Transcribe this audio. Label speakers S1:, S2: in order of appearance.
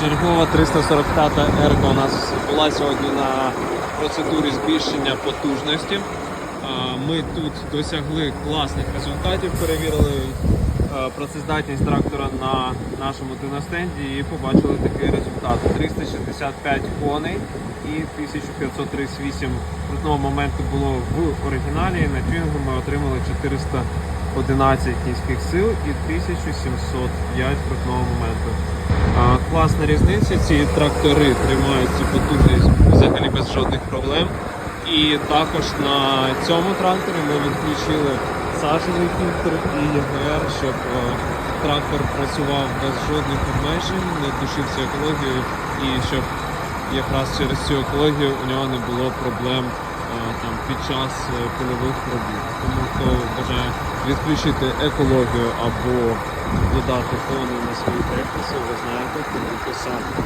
S1: Чергова 345 ерка у нас була сьогодні на процедурі збільшення потужності. Ми тут досягли класних результатів, перевірили е, працездатність трактора на нашому диностенді і побачили такий результат: 365 коней і 1538 крутного моменту було в оригіналі. І на тюнінгу ми отримали 411 кінських сил і 1705 крутного моменту. Класна різниця. Ці трактори тримають цю потужність взагалі без жодних проблем. І також на цьому тракторі ми відключили сажевий фільтр і ЄГР, щоб е, трактор працював без жодних обмежень, не душився екологією і щоб якраз через цю екологію у нього не було проблем е, там, під час е, польових робіт. Тому хто бажає відключити екологію або додати фони на свої техніці, ви знаєте, куди писати.